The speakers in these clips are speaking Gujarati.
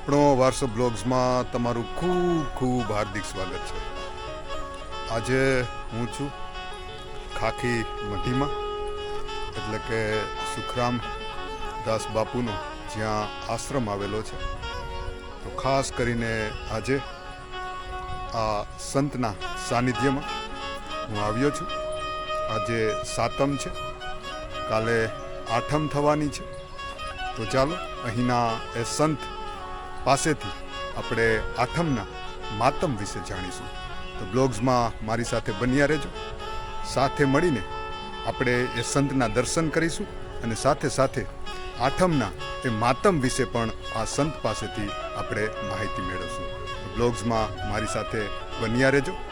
આપણો વારસો બ્લોગ્સમાં તમારું ખૂબ ખૂબ હાર્દિક સ્વાગત છે. આજે હું છું ખાખી મઢીમાં, એટલે કે સુખરામ દાસ બાપુનો જ્યાં આશ્રમ આવેલો છે. તો ખાસ કરીને આજે આ સંતના સાનિધ્યમાં હું આવ્યો છું. આજે સાતમ છે, કાલે આઠમ થવાની છે. તો ચાલો અહીંના એ સંત પાસેથી આપણે આઠમના માતમ વિશે જાણીશું. તો બ્લોગ્સમાં મારી સાથે બન્યા રહેજો. સાથે મળીને આપણે એ સંતના દર્શન કરીશું અને સાથે સાથે આઠમના એ માતમ વિશે પણ આ સંત પાસેથી આપણે માહિતી મેળવશું. બ્લોગ્સમાં મારી સાથે બન્યા રહેજો.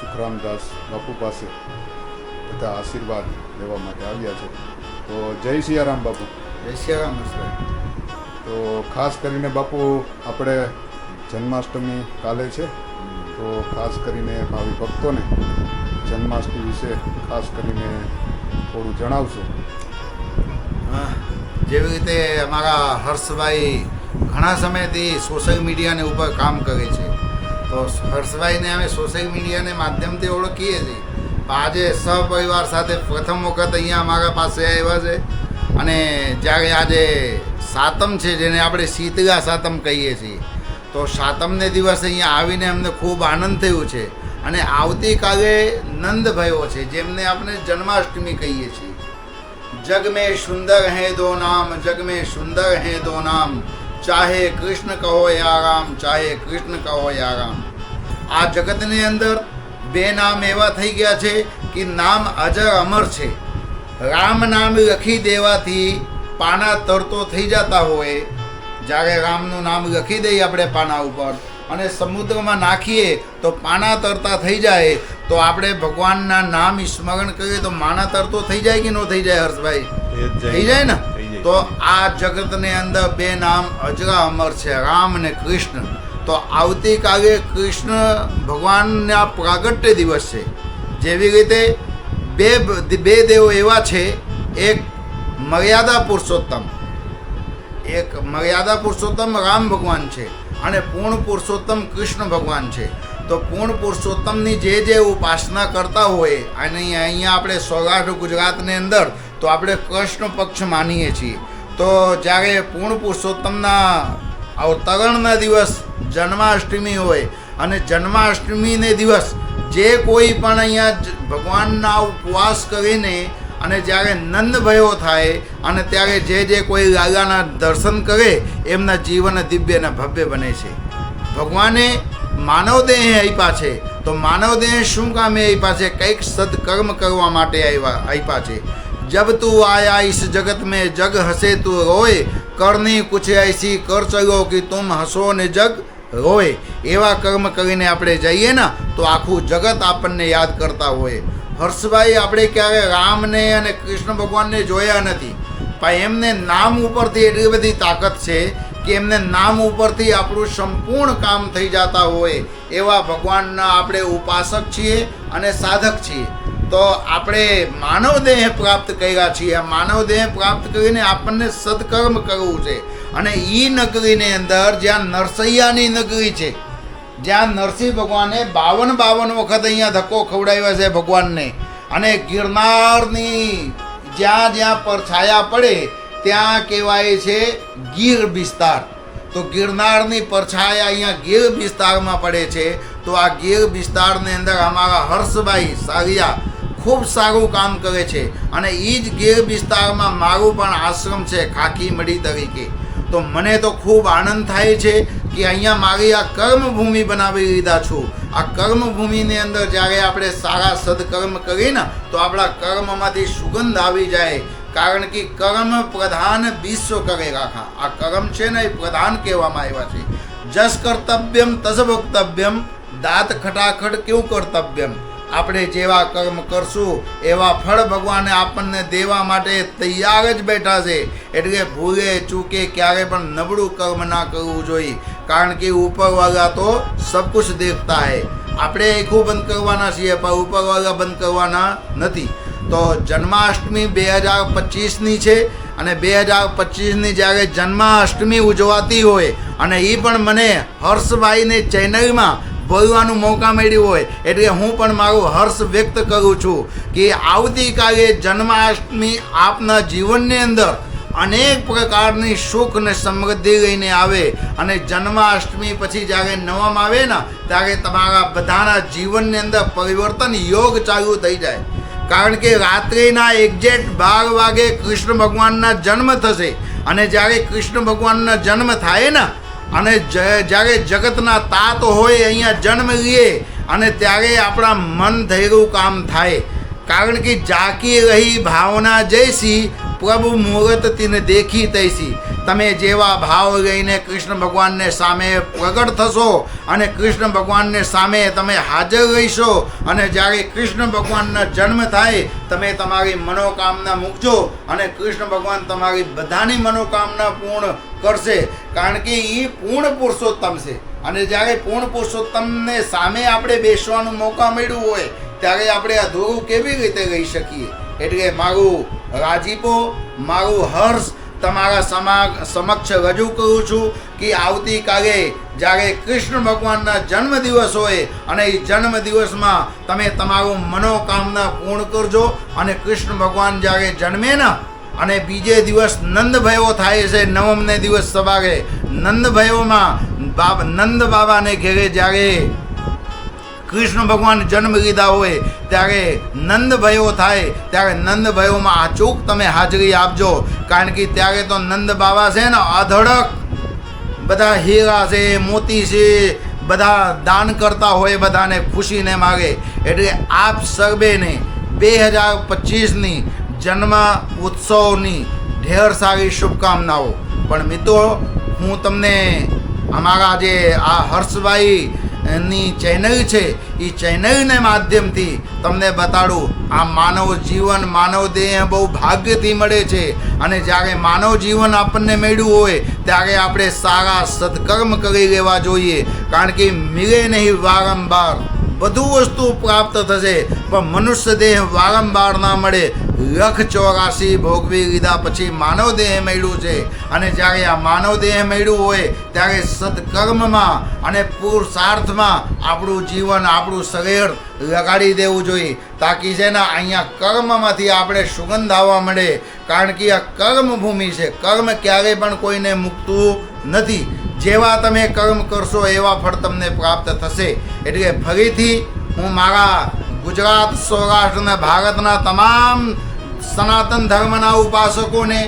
સુખરામદાસ બાપુ પાસે બધા આશીર્વાદ લેવા માટે આવ્યા છે. તો જય સિયારામ બાપુ. જય સિયારામ રામ તો ખાસ કરીને બાપુ આપણે જન્માષ્ટમી કાલે છે. તો ખાસ કરીને ભાવિ ભક્તોને જન્માષ્ટમી વિશે ખાસ કરીને થોડું જણાવશો. જેવી રીતે અમારા હર્ષભાઈ ઘણા સમયથી સોશિયલ મીડિયાને ઉપર કામ કરે છે. તો હર્ષભાઈને અમે સોશિયલ મીડિયાને માધ્યમથી ઓળખીએ છીએ. આજે સપરિવાર સાથે પ્રથમ વખત અહીંયા અમારા પાસે આવ્યા છે. અને જ્યારે આજે સાતમ છે, જેને આપણે શીતળા સાતમ કહીએ છીએ, તો સાતમને દિવસ અહીંયા આવીને અમને ખૂબ આનંદ થયો છે. અને આવતીકાલે નંદભાઈઓ છે, જેમને આપણે જન્માષ્ટમી કહીએ છીએ. જગમે સુંદર હે દો નામ, જગમે સુંદર હે દો નામ. ચાહે કૃષ્ણ કહો યા રામ ચાહે કૃષ્ણ કહો યા રામ આ જગતની અંદર બે નામ એવા થઈ ગયા છે કે નામ અજર અમર છે. રામ નામ લખી દેવાથી પાના તરતો થઈ જતા હોય. જ્યારે રામનું નામ લખી દઈએ આપણે પાના ઉપર અને સમુદ્રમાં નાખીએ તો પાના તરતા થઈ જાય. તો આપણે ભગવાનના નામ સ્મરણ કરીએ તો માના તરતો થઈ જાય કે ન થઈ જાય હર્ષભાઈ? થઈ જાય ને? તો આ જગતની અંદર બે નામ અજરા અમર છે, રામ અને કૃષ્ણ. તો આવતીકાલે કૃષ્ણ ભગવાનના પ્રાગટ્ય દિવસ છે. જેવી રીતે બે બે દેવો એવા છે, એક મર્યાદા પુરુષોત્તમ, એક મર્યાદા પુરુષોત્તમ રામ ભગવાન છે અને પૂર્ણ પુરુષોત્તમ કૃષ્ણ ભગવાન છે. તો પૂર્ણ પુરુષોત્તમની જે જે ઉપાસના કરતા હોય, અને અહીંયા આપણે સૌરાષ્ટ્ર ગુજરાતની અંદર તો આપણે કૃષ્ણ પક્ષ માનીએ છીએ. તો જ્યારે પૂર્ણ પુરુષોત્તમના અવતરણના દિવસ જન્માષ્ટમી હોય અને જન્માષ્ટમીને દિવસ જે કોઈ પણ અહીંયા ભગવાનના ઉપવાસ કરીને અને જ્યારે નંદ ભયો થાય અને ત્યારે જે જે કોઈ લાલાના દર્શન કરે એમના જીવન દિવ્ય અને ભવ્ય બને છે. ભગવાને માનવ દેહ આપ્યા છે. તો માનવ દેહ શું કામે આપ્યા છે? કંઈક સદકર્મ કરવા માટે આવ્યા આપ્યા છે. જબ તું आया इस જગત મેં જગ હસે તું રોય કરની કુછ ऐसी કર ચલો કે તુમ હસો ને જગ રોય એવા કર્મ કરીને આપણે જઈએ ને તો આખું જગત આપણને યાદ કરતા હોય હર્ષભાઈ આપણે ક્યારે રામને અને કૃષ્ણ ભગવાનને જોયા નથી પણ એમને નામ ઉપરથી એટલી બધી તાકાત છે કે એમને નામ ઉપરથી આપણું સંપૂર્ણ કામ થઈ જતા હોય. એવા ભગવાનના આપણે ઉપાસક છીએ અને સાધક છીએ. તો આપણે માનવ દેહ પ્રાપ્ત કર્યા છીએ. માનવ દેહ પ્રાપ્ત કરીને આપણને સત્કર્મ કરવું છે. અને એ નગરીની અંદર જ્યાં નરસૈયાની નગરી છે, જ્યાં નરસિંહ ભગવાને બાવન બાવન વખત અહીંયા ધક્કો ખવડાવ્યા છે ભગવાનને. અને ગિરનારની જ્યાં જ્યાં પરછાયા પડે, ત્યાં કહેવાય છે ગીર વિસ્તાર. તો ગિરનારની પરછાયા અહીંયા ગીર વિસ્તારમાં પડે છે. તો આ ગીર વિસ્તારની અંદર અમારા હર્ષભાઈ સારિયા ખૂબ સારું કામ કરે છે અને એ જ ગીર વિસ્તારમાં મારું પણ આશ્રમ છે ખાખી મડી તરીકે. તો મને તો ખૂબ આનંદ થાય છે કે અહીંયા મારી આ કર્મભૂમિ બનાવી લીધા છું. આ કર્મભૂમિની અંદર જ્યારે આપણે સારા સદકર્મ કરીએ ને, તો આપણા કર્મમાંથી સુગંધ આવી જાય. કારણ કે કર્મ પ્રધાન વિશ્વ કરે રાખા આ કર્મ છે ને એ પ્રધાન કહેવામાં આવ્યા છે. જસ કર્તવ્યમ તસ વક્તવ્યમ, દાંત ખટાખટ કેવું કર્તવ્યમ? આપણે જેવા કર્મ કરશું, એવા ફળ ભગવાને આપણને દેવા માટે તૈયાર જ બેઠા છે. એટલે ભૂલે, ચૂકે, ક્યારે પણ નબળું કર્મ ના કરવું જોઈએ. કારણ કે ઉપરવાળા તો સબ કુછ દેખતા હે. આપણે એખું બંધ કરવાના છીએ, પણ ઉપરવાળા બંધ કરવાના નથી. તો જન્માષ્ટમી બે હજાર પચીસની છે અને બે હજાર પચીસની જ્યારે જન્માષ્ટમી ઉજવાતી હોય, અને એ પણ મને હર્ષભાઈને ચેનલમાં બોલવાનું મોકા મળ્યું હોય એટલે હું પણ મારું હર્ષ વ્યક્ત કરું છું કે આવતીકાલે જન્માષ્ટમી આપના જીવનની અંદર અનેક પ્રકારની સુખ ને સમૃદ્ધિ લઈને આવે અને જન્માષ્ટમી પછી જ્યારે નવમ આવે ને, ત્યારે તમારા બધાના જીવનની અંદર પરિવર્તન યોગ ચાલુ થઈ જાય. કારણ કે રાત્રિના એક્ઝેક્ટ બાર વાગે કૃષ્ણ ભગવાનના જન્મ થશે અને જ્યારે કૃષ્ણ ભગવાનનો જન્મ થાય ને અને જ્યારે જગતના તાત હોય અહીંયા જન્મ લઈએ અને ત્યારે આપણા મન ધૈર્યું કામ થાય. કારણ કે જાકી રહી ભાવના જૈસી પ્રભુ મુહૂર્ત તીને દેખી તૈસી તમે જેવા ભાવ લઈને કૃષ્ણ ભગવાનને સામે પ્રગટ થશો અને કૃષ્ણ ભગવાનને સામે તમે હાજર રહીશો અને જ્યારે કૃષ્ણ ભગવાનનો જન્મ થાય, તમે તમારી મનોકામના મૂકજો અને કૃષ્ણ ભગવાન તમારી બધાની મનોકામના પૂર્ણ કરશે. કારણ કે એ પૂર્ણ પુરુષોત્તમ છે. અને જ્યારે પૂર્ણ પુરુષોત્તમને સામે આપણે બેસવાનું મોકા મળ્યું હોય, ત્યારે આપણે અધૂરું કેવી રીતે રહી શકીએ? એટલે મારું રાજીપો, મારું હર્ષ તમારા સમા સમક્ષ રજૂ કરું છું કે આવતીકાલે જ્યારે કૃષ્ણ ભગવાનના જન્મદિવસ હોય અને એ જન્મદિવસમાં તમે તમારું મનોકામના પૂર્ણ કરજો અને કૃષ્ણ ભગવાન જ્યારે જન્મે ને અને બીજે દિવસ નંદભયો થાય છે, નવમને દિવસ સવારે, નંદભયોમાં બાબ, નંદ બાબાને ઘેરે જ્યારે કૃષ્ણ ભગવાન જન્મ લીધા હોય, ત્યારે નંદભયો થાય, ત્યારે નંદભયોમાં અચૂક તમે હાજરી આપજો. કારણ કે ત્યારે તો નંદ બાબા છે ને અધડક. બધા હીરા છે, મોતી છે, બધા દાન કરતા હોય, બધાને ખુશીને માગે. એટલે આપ સર્વેને બે હજાર પચીસની જન્મ ઉત્સવની ઢેર સારી શુભકામનાઓ. પણ મિત્રો, હું તમને અમારા જે આ હર્ષભાઈ ની ચેનલ છે એ ચેનલને માધ્યમથી તમને બતાડું. આ માનવ જીવન, માનવ દેહ બહુ ભાગ્યથી મળે છે. અને જ્યારે માનવ જીવન આપણને મળ્યું હોય, ત્યારે આપણે સારા સત્કર્મ કરી લેવા જોઈએ. કારણ કે મિલે નહીં, વારંવાર બધું વસ્તુ પ્રાપ્ત થશે, પણ મનુષ્ય દેહ વારંવાર ના મળે. લખ ચોરાસી ભોગવી લીધા પછી માનવ દેહ મળ્યું છે. અને જ્યારે આ માનવ દેહ મળ્યું હોય, ત્યારે સત્કર્મમાં અને પુરુષાર્થમાં આપણું જીવન, આપણું શરીર લગાડી દેવું જોઈએ. તાકી છે ને અહીંયા કર્મમાંથી આપણે સુગંધ આવવા મળે. કારણ કે આ કર્મભૂમિ છે. કર્મ ક્યારેય પણ કોઈને મૂકતું નથી. જેવા તમે કર્મ કરશો, એવા ફળ તમને પ્રાપ્ત થશે. એટલે ફરીથી હું મારા ગુજરાત, સૌરાષ્ટ્ર અને ભારતના તમામ સનાતન ધર્મના ઉપાસકોને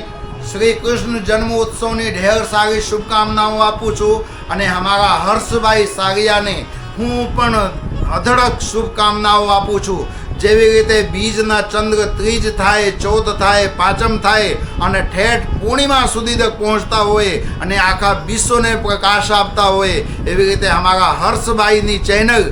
શ્રી કૃષ્ણ જન્મોત્સવની ઢેર સારી શુભકામનાઓ આપું છું અને અમારા હર્ષભાઈ સારિયાને હું પણ અધડક શુભકામનાઓ આપું છું. જેવી રીતે બીજના ચંદ્ર ત્રીજ થાય ચૌદ થાય, પાંચમ થાય અને ઠેઠ પૂર્ણિમા સુધી તક પહોંચતા હોય અને આખા વિશ્વને પ્રકાશ આપતા હોય, એવી રીતે અમારા હર્ષભાઈની ચેનલ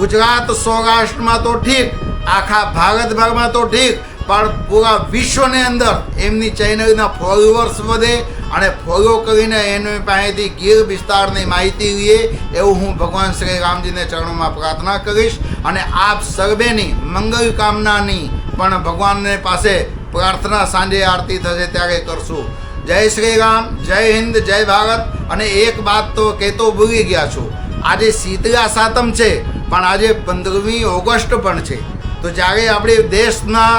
ગુજરાત સૌરાષ્ટ્રમાં તો ઠીક, આખા ભારતભરમાં તો ઠીક પણ પૂરા વિશ્વની અંદર એમની ચેનલના ફોલોઅર્સ વધે અને ફોલો કરીને એની પાસેથી ગીર વિસ્તારની માહિતી લઈએ એવું હું ભગવાન શ્રી રામજીને ચરણોમાં પ્રાર્થના કરીશ અને આપ સર્વેની મંગલ કામનાની પણ ભગવાનને પાસે પ્રાર્થના સાંજે આરતી થશે ત્યારે કરશું. જય શ્રી રામ, જય હિન્દ, જય ભારત અને એક વાત તો કહેતો ભૂલી ગયા છું. આજે શીતળા સાતમ છે, પણ આજે પંદરમી ઓગસ્ટ પણ છે. તો જ્યારે આપણે દેશના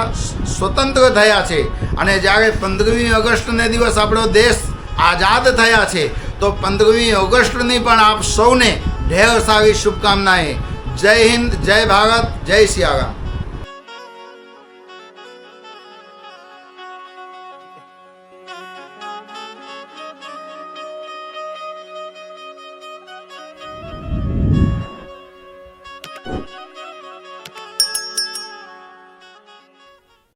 સ્વતંત્ર થયા છે અને જ્યારે પંદરમી ઓગસ્ટને દિવસ આપણો દેશ આઝાદ થયા છે, તો પંદરમી ઓગસ્ટની પણ આપ સૌને ઢેર સારી શુભકામનાએ. જય હિન્દ, જય ભારત, જય સિયારામ.